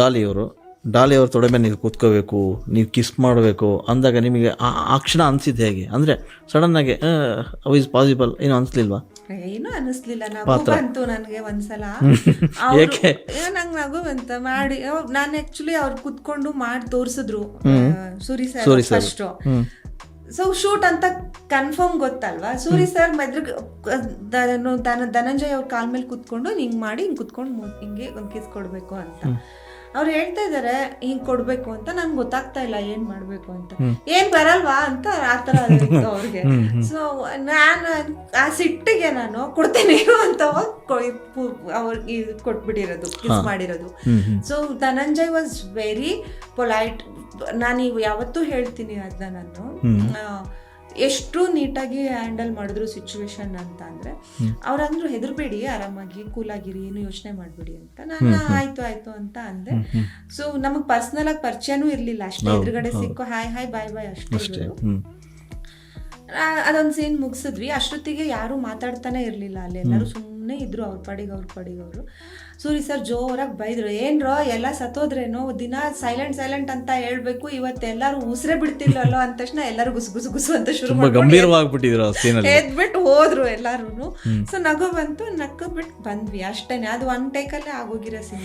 ಡಾಲಿ ಅವರು ಡಾಲಿ ಅವ್ರ ತೊಡೆ ಮೇಲೆ ನೀವು ಕೂತ್ಕೋಬೇಕು ನೀವು ಕಿಸ್ ಮಾಡಬೇಕು ಅಂದಾಗ ನಿಮಗೆ ಆ ಕ್ಷಣ ಅನಿಸಿದ್ದು ಹೇಗೆ? ಅಂದರೆ ಸಡನ್ನಾಗಿ ಇಸ್ ಪಾಸಿಬಲ್ ಏನು ಅನಿಸ್ಲಿಲ್ವಾ? ಏನು ಅನಿಸ್ಲಿಲ್ಲ. ನಗು ಬಂತು ನನಗೆ ಒಂದ್ಸಲ. ಏಕೆ? ನಂಗೆ ನಗು ಬಂತ. ಮಾಡಿ ನಾನು ಆಕ್ಚುಲಿ ಅವ್ರು ಕುತ್ಕೊಂಡು ಮಾಡಿ ತೋರಿಸಿದ್ರು Suri sir first so shoot ಅಂತ ಕನ್ಫರ್ಮ್ ಗೊತ್ತಲ್ವಾ? ಸೂರಿ ಸರ್ ಮೆದ್ರ ಧನಂಜಯ್ ಅವ್ರ ಕಾಲ್ ಮೇಲೆ ಕುತ್ಕೊಂಡು ಹಿಂಗ್ ಮಾಡಿ ಹಿಂಗ್ ಕುತ್ಕೊಂಡು ಹಿಂಗೆ ಒಂದ್ ಕಿಸ್ ಕೊಡ್ಬೇಕು ಅಂತ. ಅವ್ರು ಹೇಳ್ತಾ ಇದಾರೆ ಹಿಂಗ್ ಕೊಡ್ಬೇಕು ಅಂತ. ನಂಗೆ ಗೊತ್ತಾಗ್ತಾ ಇಲ್ಲ ಏನ್ ಮಾಡ್ಬೇಕು ಅಂತ. ಏನ್ ಬರಲ್ವಾ ಅಂತ ಆತರ ಅವ್ರಿಗೆ. ಸೊ ನಾನು ಆ ಸಿಟ್ಟಿಗೆ ನಾನು ಕೊಡ್ತೇನೆ ಅಂತ ಅವ್ರಿಗೆ ಕೊಟ್ಬಿಟ್ಟಿರೋದು ಕಿಸ್ ಮಾಡಿರೋದು. So Dhananjay was very polite ನಾನು ಯಾವತ್ತೂ ಹೇಳ್ತೀನಿ ಅದನ್ನ ನಾನು ಎಷ್ಟು ನೀಟಾಗಿ ಹ್ಯಾಂಡಲ್ ಮಾಡಿದ್ರು ಸಿಚುವೇಶನ್ ಅಂತ ಅಂದ್ರೆ ಅವ್ರಂದ್ರು ಹೆದರ್ಬೇಡಿ ಆರಾಮಾಗಿ ಕೂಲಾಗಿರಿ ಏನು ಯೋಚನೆ ಮಾಡ್ಬೇಡಿ ಅಂತ. ನಾನು ಆಯ್ತು ಆಯ್ತು ಅಂತ ಅಂದೆ. ಸೊ ನಮಗ್ ಪರ್ಸನಲ್ ಆಗಿ ಪರಿಚಯನೂ ಇರ್ಲಿಲ್ಲ. ಅಷ್ಟೇ ಎದುರುಗಡೆ ಸಿಕ್ಕು ಹಾಯ್ ಹಾಯ್ ಬಾಯ್ ಬಾಯ್ ಅಷ್ಟೇ ಅದೊಂದ್ ಸೀನ್ ಮುಗಿಸಿದ್ವಿ. ಅಷ್ಟೊತ್ತಿಗೆ ಯಾರು ಮಾತಾಡ್ತಾನೆ ಇರ್ಲಿಲ್ಲ. ಅಲ್ಲಿ ಎಲ್ಲರೂ ಸುಮ್ಮನೆ ಇದ್ರು ಅವ್ರ ಪಾಡಿಗೆ ಅವ್ರ ಪಾಡಿಗೆ ಅವರು. ಸೂರಿ ಸರ್ ಜೋರಾಗಿ ಬೈದ್ರು. ಏನ್ರೋ ಎಲ್ಲ ಸತ್ತೋದ್ರೇನು? ದಿನ ಸೈಲೆಂಟ್ ಸೈಲೆಂಟ್ ಅಂತ ಹೇಳ್ಬೇಕು. ಇವತ್ತು ಎಲ್ಲರೂ ಉಸಿರೆ ಬಿಡ್ತಿಲ್ಲಲ್ಲೋ ಅಂದ ತಕ್ಷಣ ಎಲ್ಲರೂ ಗುಸು ಗುಸು ಗುಸು ಅಂತ ಶುರು ಎದ್ಬಿಟ್ಟು ಹೋದ್ರು ಎಲ್ಲಾರು ಸೊ ನಗು ಬಂತು ನಕ್ಕ ಬಿಟ್ಟು ಬಂದ್ವಿ ಅಷ್ಟೇನೆ. ಅದು ಒನ್ ಟೇಕಲ್ಲೇ ಆಗೋಗಿರೋ ಸೀನ್